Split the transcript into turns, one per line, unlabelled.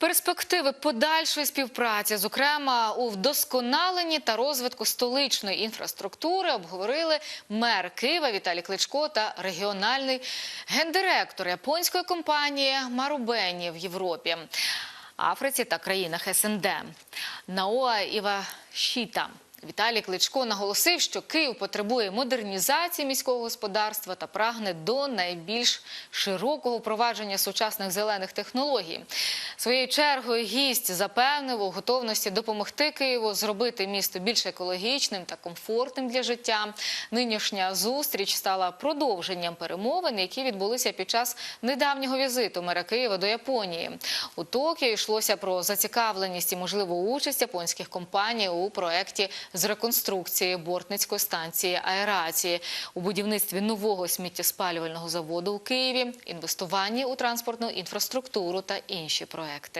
Перспективи подальшої співпраці, зокрема у вдосконаленні та розвитку столичної інфраструктури, обговорили мер Києва Віталій Кличко та регіональний гендиректор японської компанії Марубені в Європі, Африці та країнах СНД. Наоа Івашіта. Віталій Кличко наголосив, що Київ потребує модернізації міського господарства та прагне до найбільш широкого впровадження сучасних зелених технологій. Своєю чергою гість запевнив у готовності допомогти Києву зробити місто більш екологічним та комфортним для життя. Нинішня зустріч стала продовженням перемовин, які відбулися під час недавнього візиту мера Києва до Японії. У Токіо йшлося про зацікавленість і можливу участь японських компаній у проєкті з реконструкції бортницької станції аерації у будівництві нового сміттєспалювального заводу у Києві, інвестуванні у транспортну інфраструктуру та інші проекти.